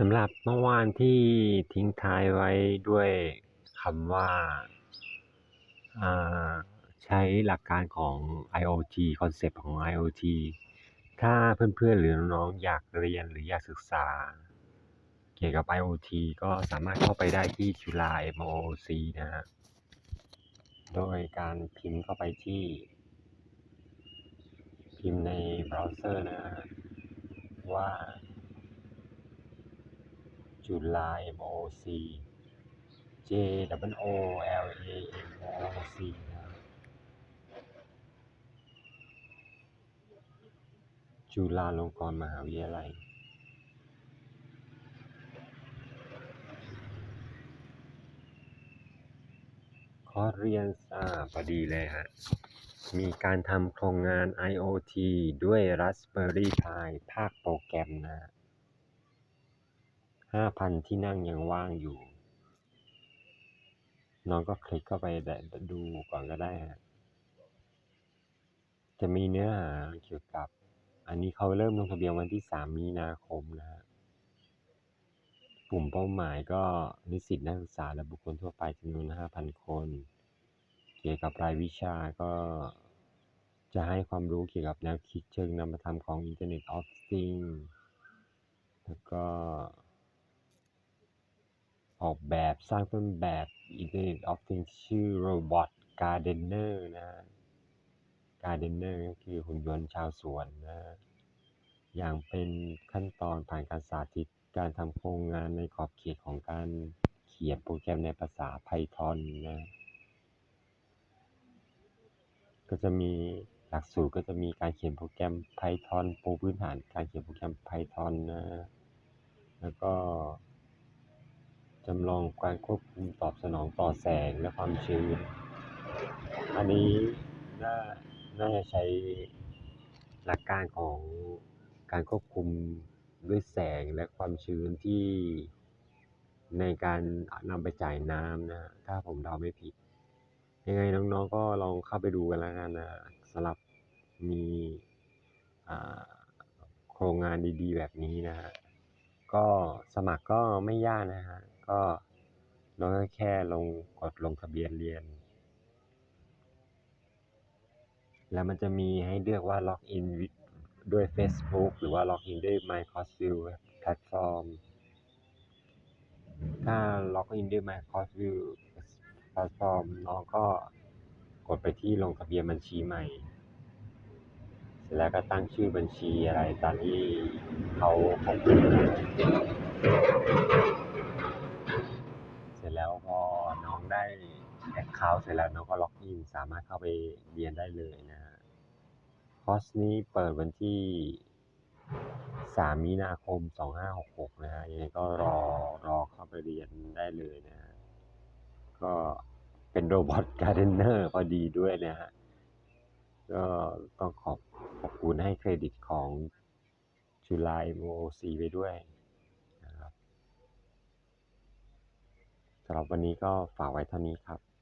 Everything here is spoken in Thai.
สำหรับเมื่อวานที่ทิ้งท้ายไว้ด้วยคำว่าาใช้หลักการของ IoT คอนเซปต์ของ IoT ถ้าเพื่อนๆหรือน้องๆอยากเรียนหรืออยากศึกษา เกี่ยวกับ IoT ก็สามารถเข้าไปได้ที่จุฬา MOOC นะฮะ โดยการพิมพ์เข้าไปที่ พิมพ์ในเบราว์เซอร์นะว่า จุฬา m o c J W O L A M O C นะจุฬาลงกรณ์มหาวิทยาลัยคอร์เรียนอ่าพอดีเลยฮะ มีการทำโครงงาน IoT ด้วย Raspberry Pi ภาคโปรแกรมนะ ฮะ5,000ที่นั่งยังว่างอยู่ น้องก็คลิกเข้าไปดูก่อนก็ได้ฮะ จะมีเนื้อหาเกี่ยวกับ อันนี้เขาเริ่มลงทะเบียนวันที่3มีนาคมนะฮะกลุ่มเป้าหมายก็นิสิตนักศึกษาและบุคคลทั่วไปจำนวน5,000คน เกี่ยวกับรายวิชาก็จะให้ความรู้เกี่ยวกับแนวคิดเชิงนามธรรมของ Internet of Things แล้วก็ ออกแบบสร้างต้นแบบ Internet of Things ชื่อ Robot Gardener นะ Gardener ก็คือหุ่นยนต์ชาวสวนนะ อย่างเป็นขั้นตอนผ่านการสาธิตการทำโครงงานในขอบเขตของการเขียนโปรแกรมในภาษา Python นะ ก็จะมีหลักสูตรก็จะมีการเขียนโปรแกรม Python ปูพื้นฐานการเขียนโปรแกรม Python นะ แล้วก็ จำลองการควบคุมตอบสนองต่อแสงและความชื้น อันนี้น่าน่าจะใช้หลักการของการควบคุมด้วยแสงและความชื้นที่ในการนำไปจ่ายน้ำนะ ถ้าผมเดาไม่ผิด ยังไงน้องๆก็ลองเข้าไปดูกันแล้วกันนะสำหรับมีโครงงานดีๆ แบบนี้นะฮะ ก็สมัครก็ไม่ยากนะฮะ ก็น้องก็แค่ลงกดลงทะเบียนเรียน แล้วมันจะมีให้เลือกว่าล็อกอินด้วย Facebook หรือว่าล็อกอินด้วย Microsoft แพลตฟอร์ม ถ้าล็อกอินด้วย Microsoft แพลตฟอร์มน้องก็กดไปที่ลงทะเบียนบัญชีใหม่ เสร็จแล้วก็ตั้งชื่อบัญชีอะไรตามที่เขาของคุณเสร็จแล้วพอน้อง ได้แอคเคาท์เสร็จแล้วน้องก็ล็อกอินสามารถเข้าไปเรียนได้เลยนะฮะคอร์สนี้เปิดวันที่ 3 มีนาคม 2566 นะฮะยังไงก็รอรอเข้าไปเรียนได้เลยนะฮะก็เป็นโรบอทการ์เดนเนอร์พอดีด้วยนะฮะก็ต้องขอบขอบคุณให้เครดิตของจุฬา MOOC ไปด้วยนะครับ สำหรับวันนี้ก็ฝากไว้เท่านี้ครับ